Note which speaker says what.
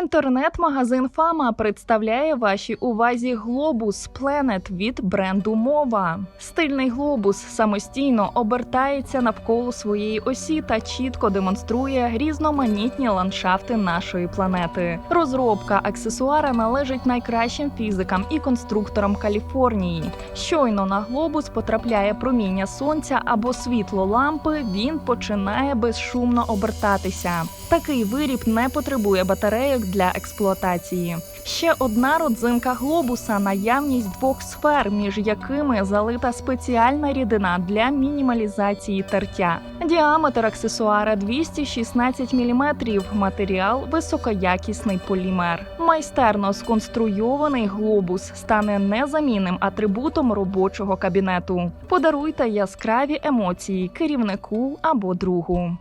Speaker 1: Інтернет-магазин Фама представляє вашій увазі глобус Planet від бренду Мова. Стильний глобус самостійно обертається навколо своєї осі та чітко демонструє різноманітні ландшафти нашої планети. Розробка аксесуара належить найкращим фізикам і конструкторам Каліфорнії. Щойно на глобус потрапляє проміння сонця або світло лампи, він починає безшумно обертатися. Такий виріб не потребує батарейок для експлуатації. Ще одна родзинка глобуса наявність двох сфер, між якими залита спеціальна рідина для мінімалізації тертя. Діаметр аксесуара 216 мм, матеріал високоякісний полімер. Майстерно сконструйований глобус стане незамінним атрибутом робочого кабінету. Подаруйте яскраві емоції керівнику або другу.